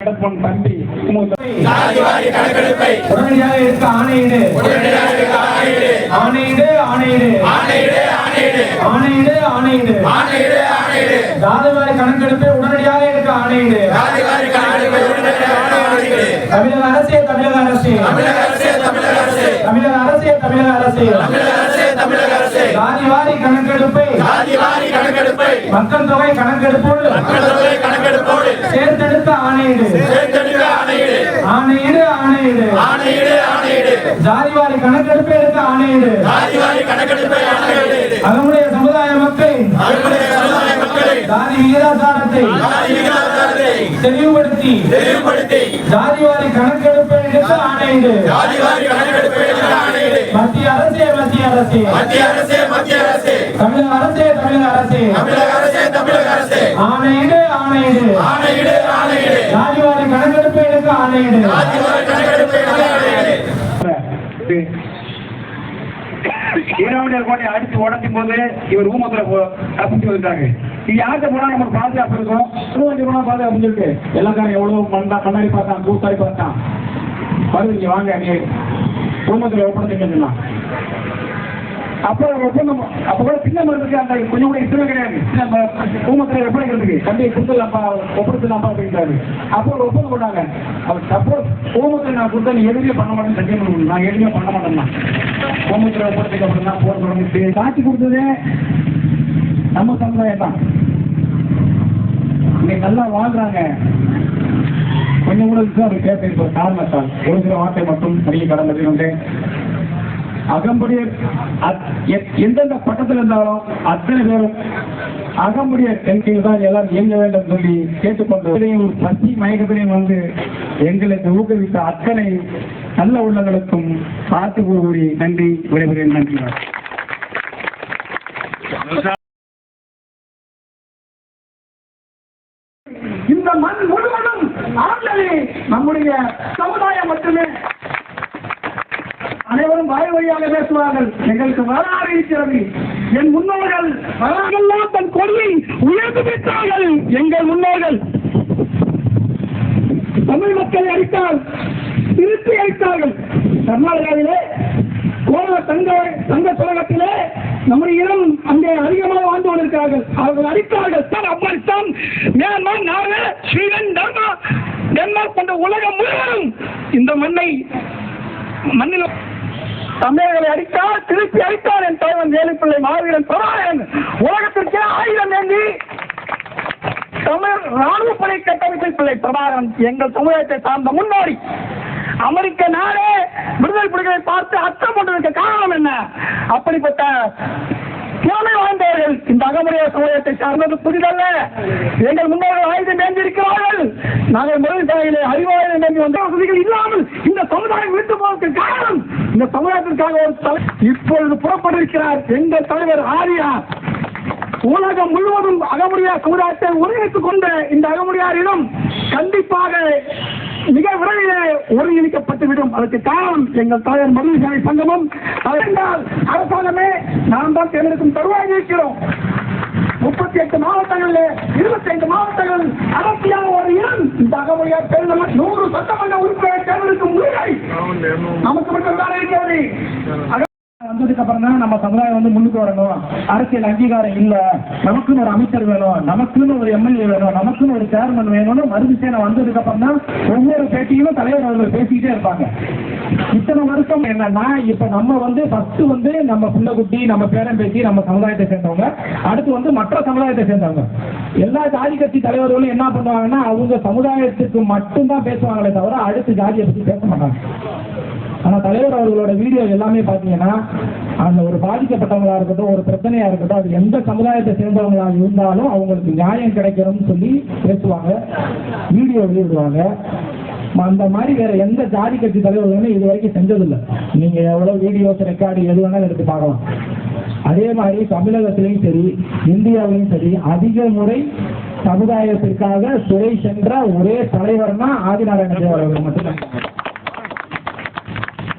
கடப்பன் தம்பி. உடனடியாக கணக்கெடுப்பை உடனடியாக இருக்க ஆணையிடு. தமிழக அரசே தமிழக அரசே தமிழக அரசே. தமிழக அரசே தமிழக அரசே. சாதி வாரி கணக்கெடுப்பை. சாதி மக்கள் தொகை கணக்கெடுப்போடு. மக்கள் தொகை கணக்கெடுப்போடு. சேர்த்தெடுத்த ஆணையீடு. சேர்த்தெடுத்த ஆணையீடு. ஆணையீடு ஆணையீடு. ஆணையீடு ஆணையீடு. சாதி வாரி எடுத்த ஆணையீடு. சாதி வாரி ஆணையீடு. அதனுடைய சமுதாய மக்கள். அதனுடைய சமுதாய மக்களை. சாதி விகிதாச்சாரத்தை சாதி விகிதாச்சாரத்தை தெளிவுபடுத்தி தெளிவுபடுத்தி. சாதி வாரி எடுத்த ஆணையீடு. சாதி வாரி மத்திய அரசே மத்திய அரசே. மத்திய அரசே மத்திய அரசே. தமிழக அரசே தமிழக அரசே. தமிழக அரசே தமிழக அரசே. ஆணையிடு ஆணையிடு. ஆணையிடு ஆணையிடு. ஜாதிவாரி கணக்கெடுப்பை எடுக்க ஆணையிடு. சாதிவாரி கணக்கெடுப்பை எடுக்க ஆணையிடு. ஈராவணியர் கோட்டை அடிச்சு உடச்சும் போது இவர் ஊமத்துல தப்பிச்சு வந்துட்டாங்க இது யார்கிட்ட போனா நமக்கு பாதுகாப்பு இருக்கும். திருவண்டி போனா பாதுகாப்பு இருக்கு எல்லாக்காரும் எவ்வளவு மண்டா கண்ணாடி பார்த்தான் கூத்தாடி பார்த்தான். வருவீங்க வாங்க நீ. குடும்பத்தில் ஒப்படைச்சிங்கன்னா அப்போ ஒப்பந்தம் அப்ப கூட சின்ன மருந்துக்கு அந்த கொஞ்சம் கூட இஷ்டமே கிடையாது. குடும்பத்தில் எப்படி ஒப்படைக்கிறதுக்கு தம்பி கொடுத்துடலாம்ப்பா ஒப்படைச்சலாம்ப்பா அப்படின்றாரு. அப்போ ஒரு ஒப்பந்தம் போட்டாங்க. அவர் சப்போஸ் கோமத்தில் நான் கொடுத்தா நீ எதுவுமே பண்ண மாட்டேன்னு சத்தியம் பண்ணணும் நான் எதுவுமே பண்ண மாட்டேன்னா. குடும்பத்துல ஒப்படைச்சதுக்கு அப்படின்னா தான் போர் தொடங்கிட்டு காட்சி கொடுத்ததே நம்ம சமுதாயம் தான் இன்னைக்கு நல்லா வாழ்றாங்க. கொஞ்சம் கூட விசாரம் கேட்பேன் இப்போ காரணத்தால் ஒரு சில வார்த்தை மட்டும் படிக்க கடந்தது வந்து அகம்படியர் அத்- எந்தெந்த பட்டத்தில் இருந்தாலும் அத்தனை பேரும் அகம்படியர் என்கையில் தான் எல்லாரும் இயங்க வேண்டும் சொல்லி கேட்டுக்கொண்டு இதையும் பசி மயக்கத்திலையும் வந்து எங்களுக்கு ஊக்குவித்த அத்தனை நல்ல உள்ளங்களுக்கும் பார்த்து கூறி நன்றி விடைபெறுகிறேன் நன்றி. இந்த மண் முழுவதும் ஆண்டது நம்முடைய சமுதாயம் மட்டுமே. அனைவரும் வாய் வழியாக பேசுவார்கள். எங்களுக்கு வரலாறு இருக்கிறது. என் முன்னோர்கள் வரலாறுலாம் தன் கொடியை உயர்ந்து விட்டார்கள் எங்கள் முன்னோர்கள் தமிழ் மக்களை அடித்தால் திருப்பி அடித்தார்கள். கர்நாடகாவிலே கோல தங்க தங்க சுரங்கத்திலே நம்முடையிடம் அங்கே அதிகமாக வாழ்ந்து கொண்டிருக்கிறார்கள். அவர்கள் அடித்தார்கள். Sir Afghanistan Myanmar Norway Sweden derma Denmark போன்ற உலகம் முழுவதும் இந்த மண்ணை மண்ணில் தமிழர்களை அடித்தார் திருப்பி அடித்தார் என் தலைவன் வேலுப்பிள்ளை மாவீரன் பிரபாகரன். உலகத்திற்கே ஆயுதம் ஏந்தி தமிழ் ராணுவ படை கட்டமைப்பில் பிள்ளை பிரபாகரன். எங்கள் சமுதாயத்தை சார்ந்த முன்னோடி. அமெரிக்க நாடே விடுதலை புலிகளை பார்த்து அச்சம் கொண்டிருக்க காரணம் என்ன? அப்படிப்பட்ட திறமை வாய்ந்தவர்கள் இந்த அகமுடைய சமுதாயத்தை சார்ந்தது புதிதல்ல. எங்கள் முன்னோர்கள் ஆயுதம் ஏந்திருக்கிறார்கள் நாங்கள் முதல் தலையிலே அறிவாயுதம் ஏந்தி வந்த வசதிகள் இல்லாமல் இந்த சமுதாயம் விட்டு போவதற்கு காரணம் இந்த சமுதாயத்திற்காக ஒரு தலை இப்பொழுது புறப்பட்டிருக்கிறார் எங்கள் தலைவர் ஆரியா. உலகம் முழுவதும் அகமுடியா சமுதாயத்தை ஒருங்கிணைத்துக் கொண்ட இந்த அகமுடியாரிடம் கண்டிப்பாக மிக விரைவிலே ஒருங்கிணைக்கப்பட்டுவிடும். அதற்கு காரணம் எங்கள் தலைவர் மருது சேவை சங்கமும். அதென்றால் அரசாங்கமே நாம் தான் தேர்ந்தெடுக்கும் தருவாய் இருக்கிறோம். முப்பத்தி எட்டு மாவட்டங்களில் இருபத்தி ஐந்து மாவட்டங்கள் அடர்த்தியான ஒரு இனம். இந்த அகமுடியார் தேர்தல் நூறு சட்டமன்ற உறுப்பினரை தேர்ந்தெடுக்கும் உரிமை நமக்கு மட்டும் தான் இருக்கிறது. வந்ததுக்கு அப்புறம் தான் நம்ம சமுதாயம் வந்து முன்னுக்கு வரணும். அரசியல் அங்கீகாரம் இல்ல. நமக்குன்னு ஒரு அமைச்சர் வேணும். நமக்குன்னு ஒரு எம்எல்ஏ வேணும். நமக்குன்னு ஒரு சேர்மன் வேணும்னு மறுதிசேனை வந்ததுக்கு அப்புறம் தான் ஒவ்வொரு பேட்டியிலும் தலைவர் அவர்கள் பேசிக்கிட்டே இருப்பாங்க. இத்தனை வருஷம் என்னன்னா இப்ப நம்ம வந்து ஃபர்ஸ்ட் வந்து நம்ம பிள்ளைக்குட்டி நம்ம பேரன் பேசி நம்ம சமுதாயத்தை சேர்ந்தவங்க. அடுத்து வந்து மற்ற சமுதாயத்தை சேர்ந்தவங்க. எல்லா ஜாதி கட்சி தலைவர்களும் என்ன பண்ணுவாங்கன்னா அவங்க சமுதாயத்துக்கு மட்டும்தான் பேசுவாங்களே தவிர அடுத்து ஜாதியை பத்தி பேச மாட்டாங்க. ஆனா தலைவர் அவர்களோட வீடியோ எல்லாமே பாத்தீங்கன்னா அந்த ஒரு பாதிக்கப்பட்டவங்களா இருக்கட்டும் ஒரு பிரச்சனையா இருக்கட்டும் அது எந்த சமுதாயத்தை சேர்ந்தவங்களா இருந்தாலும் அவங்களுக்கு நியாயம் கிடைக்கணும்னு சொல்லி பேசுவாங்க வீடியோ வெளியிடுவாங்க. அந்த மாதிரி வேற எந்த ஜாதி கட்சி தலைவர்களுமே இது வரைக்கும் செஞ்சதில்லை. நீங்க எவ்வளவு வீடியோஸ் ரெக்கார்டு எது வேணாலும் எடுத்து பார்க்கலாம். அதே மாதிரி தமிழகத்திலையும் சரி இந்தியாவிலையும் சரி அதிக முறை சமுதாயத்திற்காக சுரை சென்ற ஒரே தலைவர்னா ஆதிநாராயண தேவர் அவர்கள் மட்டும்தான்.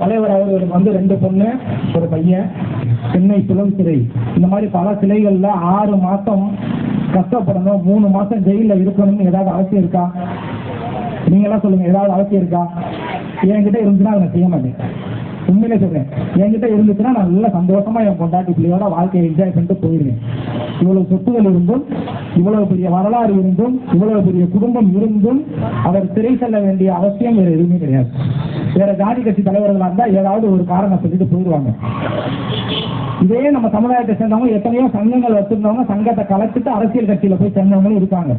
தலைவர் அவர்களுக்கு வந்து ரெண்டு பொண்ணு ஒரு பையன் சென்னை புலம் சிறை. இந்த மாதிரி பல சிலைகள்ல ஆறு மாசம் கஷ்டப்படணும் மூணு மாசம் ஜெயில இருக்கணும்னு ஏதாவது அவசியம் இருக்கா? நீங்களாம் சொல்லுங்க ஏதாவது அவசியம் இருக்கா? என்கிட்ட இருந்துச்சுன்னா அதை செய்ய மாட்டேன். உண்மையிலே சொல்றேன். என்கிட்ட இருந்துச்சுன்னா நான் நல்ல சந்தோஷமா என் பொண்டாட்டி பிள்ளையோட வாழ்க்கையை என்ஜாய் பண்ணிட்டு போயிருவேன். இவ்வளவு சொத்துகள் இருந்தும் இவ்வளவு பெரிய வரலாறு இருந்தும் இவ்வளவு பெரிய குடும்பம் இருந்தும் அவர் திரை செல்ல வேண்டிய அவசியம் வேற எதுவுமே கிடையாது. வேற ஜாதி கட்சி தலைவர்களா இருந்தா ஏதாவது ஒரு காரணம் சொல்லிட்டு போயிடுவாங்க. இதே நம்ம சமுதாயத்தை சேர்ந்தவங்க எத்தனையோ சங்கங்கள் வச்சிருந்தவங்க சங்கத்தை கலைச்சிட்டு அரசியல் கட்சியில போய் சேர்ந்தவங்களும் இருக்காங்க.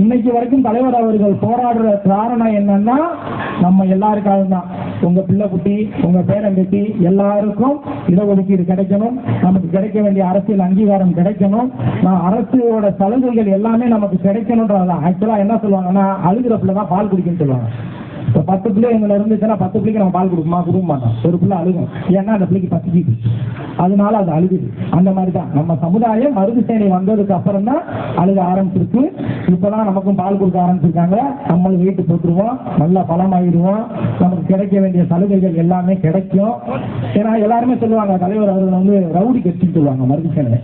இன்னைக்கு வரைக்கும் தலைவர் அவர்கள் போராடுற காரணம் என்னன்னா நம்ம எல்லாருக்காக தான் உங்க பிள்ளை குட்டி உங்க பேரம்பேத்தி எல்லாருக்கும் இடஒதுக்கீடு கிடைக்கணும். நமக்கு கிடைக்க வேண்டிய அரசியல் அங்கீகாரம் கிடைக்கணும். நான் அரசோட சலுகைகள் எல்லாமே நமக்கு கிடைக்கணும்ன்றதான் ஆக்சுவலா என்ன சொல்லுவாங்கன்னா அழுகிற பிள்ளை தான் பால் குடிக்குன்னு சொல்லுவாங்க. இப்போ பத்து பிள்ளை எங்களை இருந்துச்சுன்னா பத்து பிள்ளைக்கு நம்ம பால் கொடுக்குமா? கொடுக்க மாட்டோம். ஒரு பிள்ளை அழுகும். ஏன்னா அந்த பிள்ளைக்கு பசிக்குது அதனால அது அழுகுது. அந்த மாதிரி தான் நம்ம சமுதாயம் மருது சேனை வந்ததுக்கு அப்புறம் தான் அழுக ஆரம்பிச்சிருக்கு. இப்போதான் நமக்கும் பால் கொடுக்க ஆரம்பிச்சிருக்காங்க. நம்ம வீட்டு போட்டுருவோம். நல்லா பலமாயிடுவோம். நமக்கு கிடைக்க வேண்டிய சலுகைகள் எல்லாமே கிடைக்கும். ஏன்னா எல்லாருமே சொல்லுவாங்க தலைவர் அவர்கள் வந்து ரவுடி கட்சின்னு சொல்லுவாங்க மருது சேனை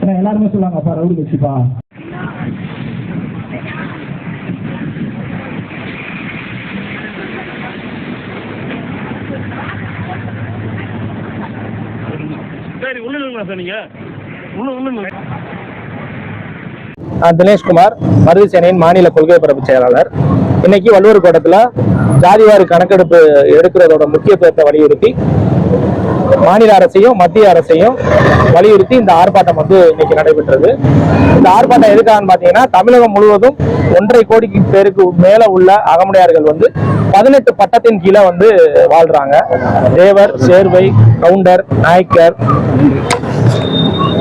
ஏன்னா எல்லாருமே சொல்லுவாங்க அப்பா ரவுடி கட்சிப்பா. சரி உள்ள சார் நீங்க. உள்ள நான் தினேஷ்குமார் மருது சேனையின் மாநில கொள்கை பரப்பு செயலாளர். இன்னைக்கு வள்ளுவர் கோட்டத்தில் ஜாதிவாரி கணக்கெடுப்பு எடுக்கிறதோட முக்கியத்துவத்தை வலியுறுத்தி மாநில அரசையும் மத்திய அரசையும் வலியுறுத்தி இந்த ஆர்ப்பாட்டம் வந்து இன்னைக்கு நடைபெற்றது. இந்த ஆர்ப்பாட்டம் எதுக்காகன்னு பார்த்தீங்கன்னா தமிழகம் முழுவதும் ஒன்றரை கோடிக்கு பேருக்கு மேல உள்ள அகமுடையார்கள் வந்து பதினெட்டு பட்டத்தின் கீழே வந்து வாழ்றாங்க. தேவர் சேர்வை கவுண்டர் நாயக்கர்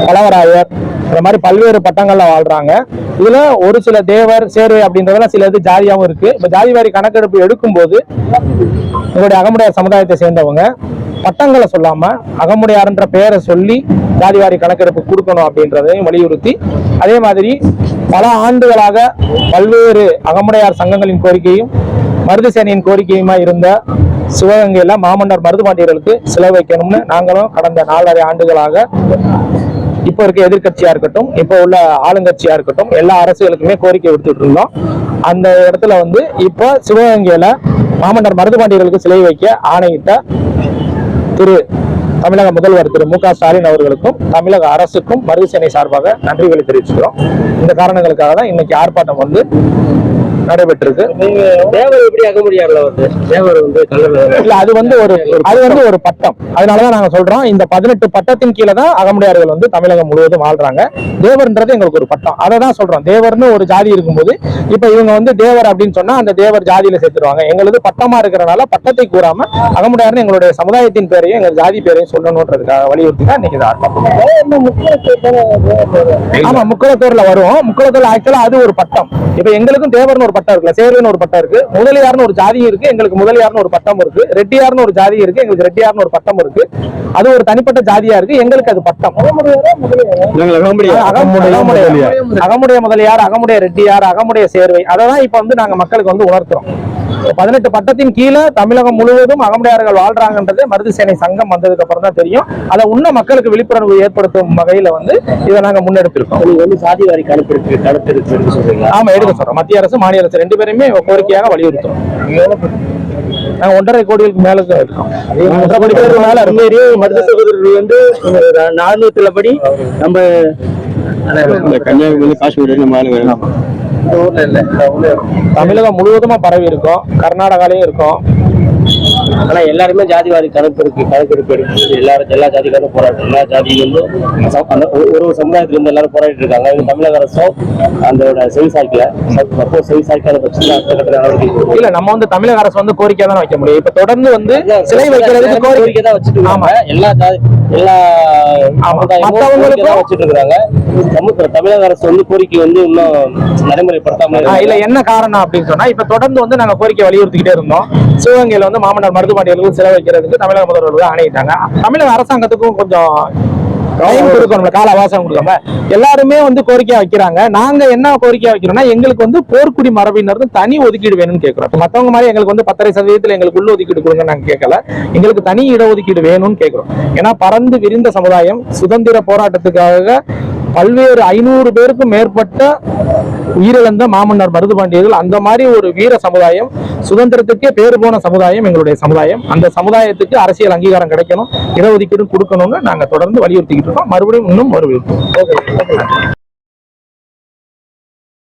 பலவராயர் இந்த மாதிரி பல்வேறு பட்டங்கள்ல வாழ்றாங்க. இதுல ஒரு சில தேவர் சேர்வை அப்படின்றதுல சில இது ஜாதியாவும் இருக்கு. இப்ப ஜாதி வாரி கணக்கெடுப்பு எடுக்கும்போது எங்களுடைய அகமுடைய சமுதாயத்தை சேர்ந்தவங்க. பட்டங்களை சொல்லாம அகமுடையார்ன்ற பெயரை சொல்லி ஜாதி வாரி கணக்கெடுப்பு கொடுக்கணும் அப்படின்றதையும் வலியுறுத்தி அதே மாதிரி பல ஆண்டுகளாக பல்வேறு அகமுடையார் சங்கங்களின் கோரிக்கையும் மருது சேனையின் கோரிக்கையுமா இருந்த சிவகங்கையில மாமன்னர் மருதுபாண்டியர்களுக்கு சிலை வைக்கணும்னு நாங்களும் கடந்த நாலரை ஆண்டுகளாக இப்போ இருக்க எதிர்க்கட்சியா இருக்கட்டும் இப்போ உள்ள ஆளுங்கட்சியா இருக்கட்டும் எல்லா அரசுகளுக்குமே கோரிக்கை விடுத்துட்டு இருந்தோம். அந்த இடத்துல வந்து இப்போ சிவகங்கையில மாமன்னர் மருதுபாண்டியர்களுக்கு சிலை வைக்க ஆணையிட்ட திரு தமிழக முதல்வர் திரு மு க ஸ்டாலின் அவர்களுக்கும் தமிழக அரசுக்கும் மருதுசேனை சார்பாக நன்றிகளை தெரிவிச்சுக்கிறோம். இந்த காரணங்களுக்காக தான் இன்னைக்கு ஆர்ப்பாட்டம் வந்து நடைபெற்றிருக்கு. தேவர் எப்படி அகமுடியார்ல வந்து? தேவர் வந்து இல்ல அது வந்து ஒரு அது வந்து ஒரு பட்டம். அதனாலதான் நாங்க சொல்றோம் இந்த பதினெட்டு பட்டத்தின் கீழே தான் அகமுடையார்கள் வந்து தமிழகம் முழுவதும் வாழ்றாங்க. தேவர்ன்றது எங்களுக்கு ஒரு பட்டம். அதை தான் சொல்றோம். தேவர்னு ஒரு ஜாதி இருக்கும்போது இப்ப இவங்க வந்து தேவர் அப்படின்னு சொன்னா அந்த தேவர் ஜாதியில சேர்த்துருவாங்க. எங்களது பட்டமா இருக்கிறனால பட்டத்தை கூறாம அகமுடையார்னு எங்களுடைய சமுதாயத்தின் பேரையும் எங்க ஜாதி பேரையும் சொல்லணுன்றதுக்காக வலியுறுத்தி தான் இன்னைக்கு ஆர்ப்பாட்டம் ஆமா முக்குளத்தூர்ல வரும் முக்குளத்தூர்ல ஆக்சுவலா அது ஒரு பட்டம். இப்ப எங்களுக்கும் தேவர்னு ஒரு பட்டம் இருக்குல்ல சேர்வைன்னு ஒரு பட்டம் இருக்கு. முதலியார்னு ஒரு ஜாதியும் இருக்கு எங்களுக்கு முதலியார்னு ஒரு பட்டம் இருக்கு. ரெட்டியார்னு ஒரு ஜாதி இருக்கு எங்களுக்கு ரெட்டியார்னு ஒரு பட்டம் இருக்கு. அது ஒரு தனிப்பட்ட ஜாதியா இருக்கு எங்களுக்கு அது பட்டம். அகமுடைய. அகமுடைய முதலியார். அகமுடைய ரெட்டியார் அகமுடைய சேர்வை. அதை தான் இப்ப வந்து நாங்க மக்களுக்கு வந்து உணர்த்துறோம். பதினெட்டு பட்டத்தின் கீழே தமிழகம் முழுவதும் அகமுடையார்கள் வாழ்றாங்கன்றது மருது சேனை சங்கம் வந்ததுக்கு அப்புறம் தான் தெரியும். அதை இன்னும் மக்களுக்கு விழிப்புணர்வு ஏற்படுத்தும் வகையில வந்து இதை நாங்க முன்னெடுத்திருக்கோம். வந்து சாதி வாரி கணக்கெடுப்பு கணக்கெடுப்பு சொல்றீங்க ஆமா எடுக்க சொல்றோம். மத்திய அரசு மாநில அரசு ரெண்டு பேருமே கோரிக்கையாக வலியுறுத்துறோம். நாங்க ஒன்றரை கோடிகளுக்கு மேல இருக்கோம். ஒன்றரை கோடி பேருக்கு மேல. மாரி மருத சகோதரர்கள் வந்து நானூத்துல படி நம்ம கன்னியாகுமரி காஷ்மீர் நம்ம ஆளு வேணும் தமிழகம் முழுவதுமா பரவி இருக்கும் கர்நாடகாலயும் இருக்கும். ஆனா எல்லாருமே ஜாதி வாரி கணக்கெடுப்பு கணக்கெடுப்பு எடுத்து எல்லாரும் எல்லா ஜாதிக்காரும் போராட்டம் எல்லா ஜாதியிலிருந்தும் ஒரு சமுதாயத்துல இருந்து எல்லாரும் போராடிட்டு இருக்காங்க தமிழக அரசும் அதோட செவி சாய்க்கல. அப்போ செவி சாய்க்காத பட்சத்தில் அடுத்த கட்ட நடவடிக்கை இல்ல நம்ம வந்து தமிழக அரசு வந்து கோரிக்கை தான் வைக்க முடியும். இப்ப தொடர்ந்து வந்து சிலை வைக்கிறதுக்கு கோரிக்கை தான் வச்சுட்டு இருக்காங்க எல்லா ஜாதி எல்லா வச்சுட்டு இருக்காங்க தமிழக அரசு வந்து கோரிக்கை வந்து இன்னும் நடைமுறைப்படுத்தாம இல்ல என்ன காரணம் அப்படின்னு சொன்னா இப்ப தொடர்ந்து வந்து நாங்க கோரிக்கை வலியுறுத்திக்கிட்டே இருந்தோம். சிவகங்கையில வந்து மாமன்னர் மருதுபாண்டியர்களுக்கு செலவழிக்கிறதுக்கு தமிழக முதல்வர்கள் ஆணையிட்டாங்க. தமிழக அரசாங்கத்துக்கும் கொஞ்சம் டைம் கொடுக்கணும்ல கால அவகாசம் கொடுக்காம எல்லாருமே வந்து கோரிக்கை வைக்கிறாங்க. நாங்க என்ன கோரிக்கை வைக்கிறோம்னா எங்களுக்கு வந்து போர்க்குடி மரபினருக்கு தனி ஒதுக்கீடு வேணும்னு கேட்கிறோம். மத்தவங்க மாதிரி எங்களுக்கு வந்து பத்தரை சதவீதத்துல எங்களுக்கு உள்ள ஒதுக்கீடு கொடுங்க நாங்க கேட்கல. எங்களுக்கு தனி இடஒதுக்கீடு வேணும்னு கேட்கிறோம். ஏன்னா பறந்து விரிந்த சமுதாயம் சுதந்திர போராட்டத்துக்காக பல்வேறு ஐநூறு பேருக்கும் மேற்பட்ட உயிரிழந்த மாமன்னர் மருதுபாண்டியர்கள் அந்த மாதிரி ஒரு வீர சமுதாயம் சுதந்திரத்துக்கே பேர் போன சமுதாயம் எங்களுடைய சமுதாயம். அந்த சமுதாயத்துக்கு அரசியல் அங்கீகாரம் கிடைக்கணும் இடஒதுக்கீடு கொடுக்கணும்னு நாங்க தொடர்ந்து வலியுறுத்திக்கிட்டு இருக்கோம். மறுபடியும் இன்னும் வலியுறுத்துவோம்